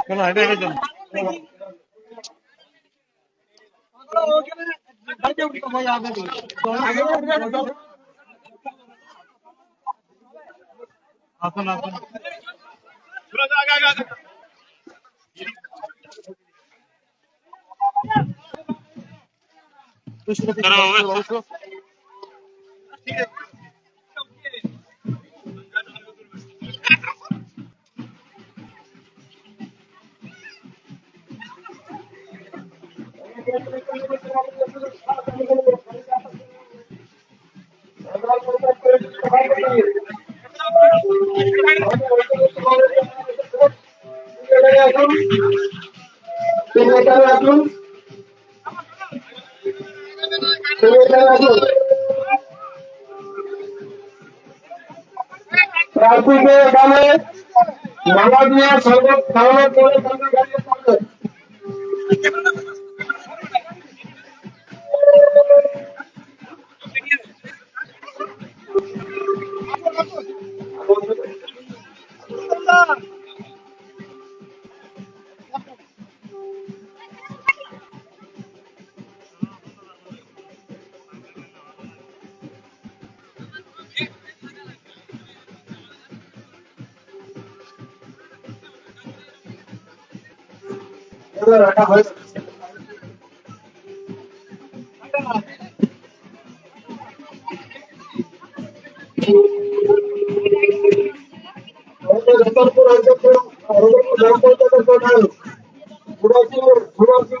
এখানে মালা দিয়ে শরবত খাওয়ানোর পরে তাকে গাড়িতে Pero, Thank you. রতনপুর অধ্যক্ষ রতনপুর গ্রাম পঞ্চায়েতের প্রধান বুড়া সিং বুড়া সিং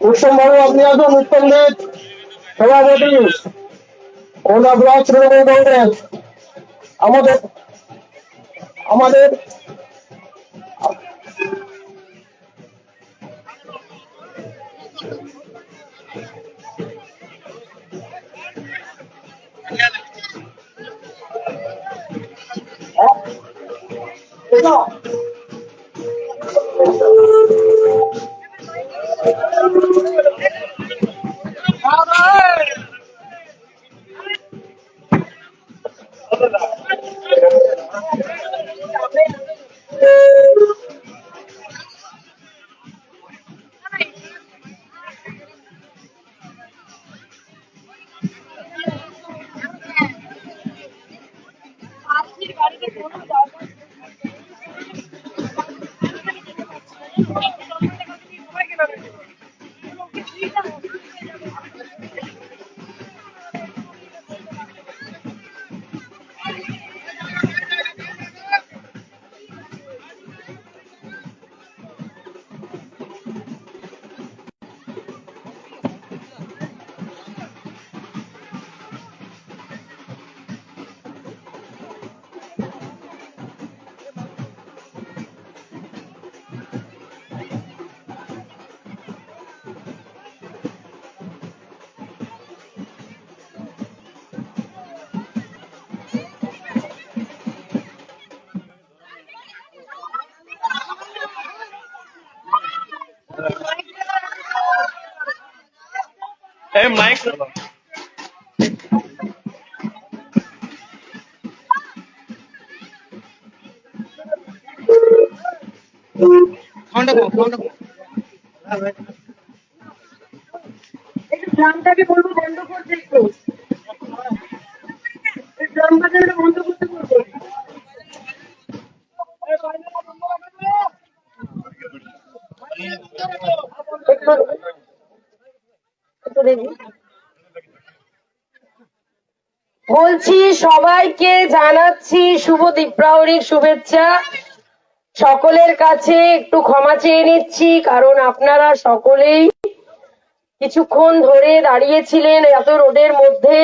উত্তম বাবু আপনি আসুন উত্তম দেব সভাপতি ওনা তৃণমূল কংগ্রেস আমাদের আমাদের এই মাইক একটু ড্রামটাকে বলব বন্ধ করতে একটু? এই ড্রাম বাজানোটা বন্ধ করতে বলব? একটু বলছি সবাইকে জানাচ্ছি শুভ দীপ্রাহরিক শুভেচ্ছা। সকলের কাছে একটু ক্ষমা চেয়ে নিচ্ছি, কারণ আপনারা সকলেই কিছুক্ষণ ধরে দাঁড়িয়েছিলেন এত রোদের মধ্যে।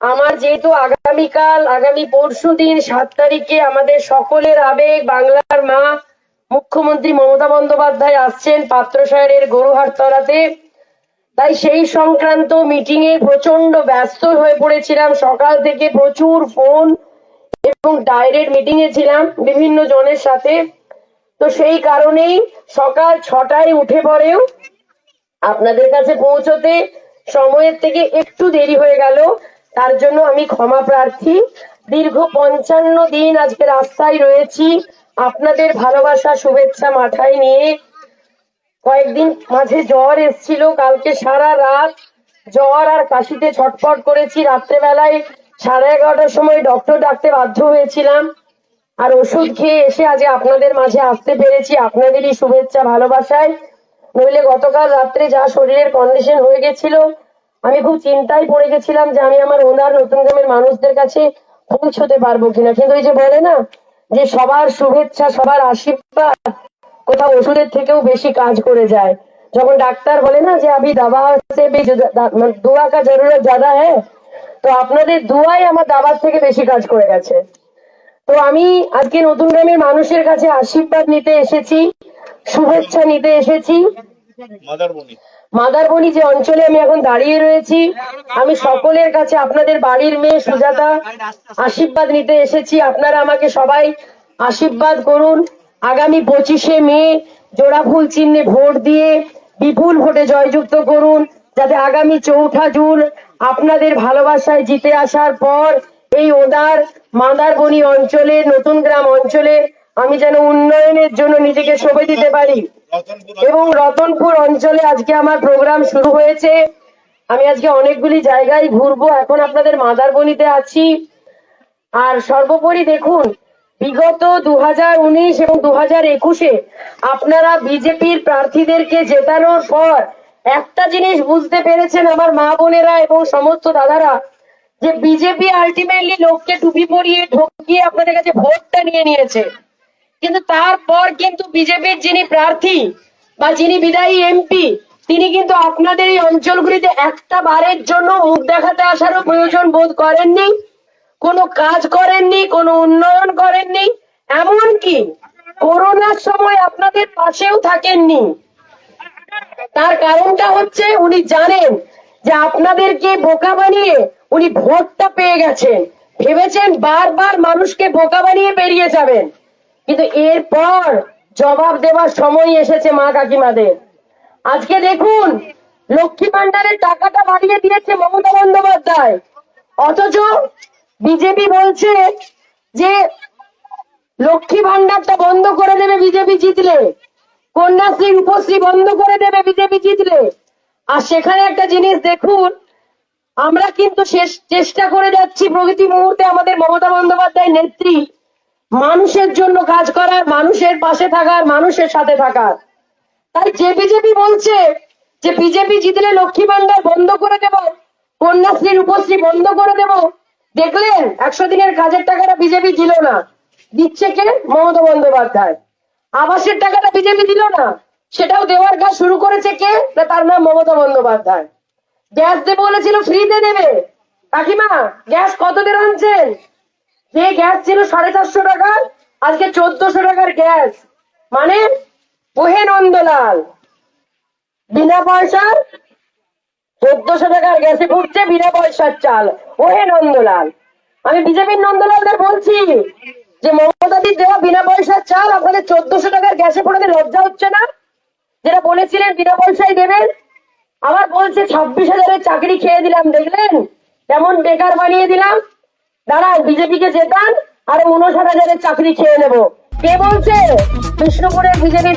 আমার যেহেতু আগামীকাল, আগামী পরশু দিন সাত তারিখে আমাদের সকলের আবেগ, বাংলার মা মুখ্যমন্ত্রী মমতা বন্দ্যোপাধ্যায় আসছেন পাত্র পাত্রসাহের গরুহাটতলাতে। তাই সেই সংক্রান্ত মিটিং এ প্রচণ্ড ব্যস্ত হয়ে পড়েছিলাম। সকাল থেকে প্রচুর ফোন এবং ডাইরেক্ট মিটিং এ ছিলাম বিভিন্ন জনের সাথে। তো সেই কারণেই সকাল ছটায় উঠে পড়েও আপনাদের কাছে পৌঁছতে সময়ের থেকে একটু দেরি হয়ে গেল। তার জন্য আমি ক্ষমা প্রার্থী। দীর্ঘ পঞ্চান্ন দিন আজকে রাস্তায় রয়েছি। আপনাদের ভালোবাসা, শুভেচ্ছা মাথায় নিয়ে কয়েকদিন মাঝে জ্বর এসছিল, কালকে সারা রাত জ্বর আর কাশিতে ছটফট করেছি। রাত্রেবেলায় সাড়ে এগারোটার সময় ডক্টর ডাকতে বাধ্য হয়েছিলাম আর ওষুধ খেয়ে এসে আজ আপনাদের মাঝে আসতে পেরেছি। আপনাদেরই শুভেচ্ছা, ভালোবাসায়। নইলে গতকাল রাত্রে যা শরীরের কন্ডিশন হয়ে গেছিল, আমি খুব চিন্তায় পড়ে গেছিলাম যে আমি আমার ওনার নতুন গ্রামের মানুষদের কাছে পৌঁছতে পারব কিনা। কিন্তু ওই যে বলে না যে সবার শুভেচ্ছা, সবার আশীর্বাদ কোথাও ওষুধের থেকেও বেশি কাজ করে যায়। যখন ডাক্তার বলে না যে আমি দাবা সে মানে দোয়া কা জরুরত জাদা হ্যাঁ তো আপনাদের দোয়াই আমার দাবার থেকে বেশি কাজ করে গেছে। তো আমি আজকে নতুন গ্রামের মানুষের কাছে আশীর্বাদ নিতে এসেছি শুভেচ্ছা নিতে এসেছি। মাদারবনি যে অঞ্চলে আমি এখন দাঁড়িয়ে রয়েছি আমি সকলের কাছে আপনাদের বাড়ির মেয়ে সুজাতা আশীর্বাদ নিতে এসেছি। আপনারা আমাকে সবাই আশীর্বাদ করুন। আগামী পঁচিশে মে জোড়া ফুল চিহ্নে ভোট দিয়ে বিপুল ভোটে জয়যুক্ত করুন, যাতে আগামী চৌঠা জুন আপনাদের ভালোবাসায় জিতে আসার পর এই ওদার মাদারবনি অঞ্চলে, নতুন গ্রাম অঞ্চলে আমি যেন উন্নয়নের জন্য নিজেকে সঁপে দিতে পারি। এবং রতনপুর অঞ্চলে আজকে আমার প্রোগ্রাম শুরু হয়েছে। আমি আজকে অনেকগুলি জায়গায় ঘুরবো, এখন আপনাদের মাদারবনিতে আছি। আর সর্বোপরি দেখুন বিগত দু এবং দু হাজার একুশে আপনারা বিজেপির প্রার্থীদেরকে জেতানোর পর একটা জিনিস বুঝতে পেরেছেন আমার মা বোনেরা এবং সমস্ত দাদারা, যে বিজেপি আলটিমেটলি লোককে টুপি পরিয়ে ঢকিয়ে আপনাদের কাছে ভোটটা নিয়ে নিয়েছে। কিন্তু তারপর কিন্তু বিজেপির যিনি প্রার্থী বা যিনি বিদায়ী এমপি, তিনি কিন্তু আপনাদের এই অঞ্চলগুলিতে একটা বারের জন্য মুখ দেখাতে আসারও প্রয়োজন বোধ করেননি। কোনো কাজ করেননি, কোনো উন্নয়ন করেননি, এমনকি করোনার সময় আপনাদের পাশেও থাকেননি। তার কারণটা হচ্ছে উনি জানেন যে আপনাদেরকে বোকা বানিয়ে উনি ভোটটা পেয়ে গেছেন। ভেবেছেন বারবার মানুষকে বোকা বানিয়ে পেরিয়ে যাবেন। কিন্তু এরপর জবাব দেওয়ার সময় এসেছে মা কাকিমাদের। আজকে দেখুন, লক্ষ্মী ভান্ডারের টাকাটা বাড়িয়ে দিয়েছে মমতা বন্দ্যোপাধ্যায়। অথচ বিজেপি বলছে যে লক্ষ্মী ভান্ডারটা বন্ধ করে দেবে বিজেপি জিতলে। কন্যাশ্রী, রূপশ্রী বন্ধ করে দেবে বিজেপি জিতলে। আর সেখানে একটা জিনিস দেখুন, আমরা কিন্তু শেষ, চেষ্টা করে যাচ্ছি প্রগতি মুহূর্তে আমাদের মমতা বন্দ্যোপাধ্যায় নেত্রী। মানুষের জন্য কাজ করার, মানুষের পাশে থাকার, মানুষের সাথে থাকার। তাই যে বিজেপি বলছে যে বিজেপি জিতলে লক্ষ্মী ভান্ডার বন্ধ করে দেব, কন্যাশ্রী, রূপশ্রী বন্ধ করে দেব দেখলেন, একশো দিনের কাজের টাকাটা বিজেপি দিল না। দিচ্ছে কে? মমতা বন্দ্যোপাধ্যায়। আবাসের টাকাটা বিজেপি দিল না। সেটাও দেওয়ার কাজ শুরু করেছে কে? না, তার নাম মমতা বন্দ্যোপাধ্যায়। গ্যাস দেবো বলেছিল, ফ্রিতে দেবে কাকিমা, গ্যাস কত দিয়ে আনছেন? যে গ্যাস ছিল সাড়ে চারশো টাকা, আজকে চোদ্দশো টাকার গ্যাস। মানে ওহে নন্দলাল, বিনা পয়সার চোদ্দশো টাকার গ্যাসে ফুটছে বিনা পয়সার চাল। ওহে নন্দলাল। আমি বিজেপির নন্দলালদের বলছি যে মমতাদির দেওয়া বিনা পয়সার চাল আপনাদের চোদ্দশো টাকার গ্যাসে পড়াতে লজ্জা হচ্ছে না? যেটা বলেছিলেন বিনা পয়সায় দেবেন। আবার বলছে ছাব্বিশ হাজারের চাকরি খেয়ে দিলাম, দেখলেন? কেমন বেকার বানিয়ে দিলাম। দাঁড়ান বিজেপিকে জেতান, আর উনষাট হাজারের চাকরি খেয়ে নেব। কে বলছে? বিষ্ণুপুরের বিজেপির